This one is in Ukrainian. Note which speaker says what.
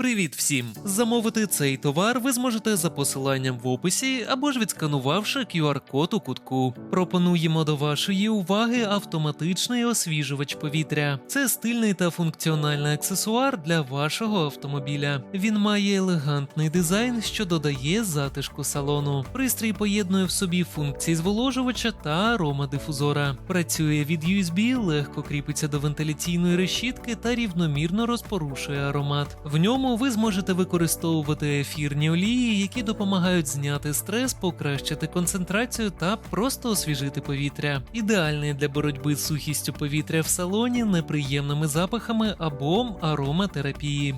Speaker 1: Привіт всім! Замовити цей товар ви зможете за посиланням в описі або ж відсканувавши QR-код у кутку. Пропонуємо до вашої уваги автоматичний освіжувач повітря. Це стильний та функціональний аксесуар для вашого автомобіля. Він має елегантний дизайн, що додає затишку салону. Пристрій поєднує в собі функції зволожувача та аромадифузора. Працює від USB, легко кріпиться до вентиляційної решітки та рівномірно розпорушує аромат. В ньому ви зможете використовувати ефірні олії, які допомагають зняти стрес, покращити концентрацію та просто освіжити повітря. Ідеальний для боротьби з сухістю повітря в салоні, неприємними запахами або ароматерапії.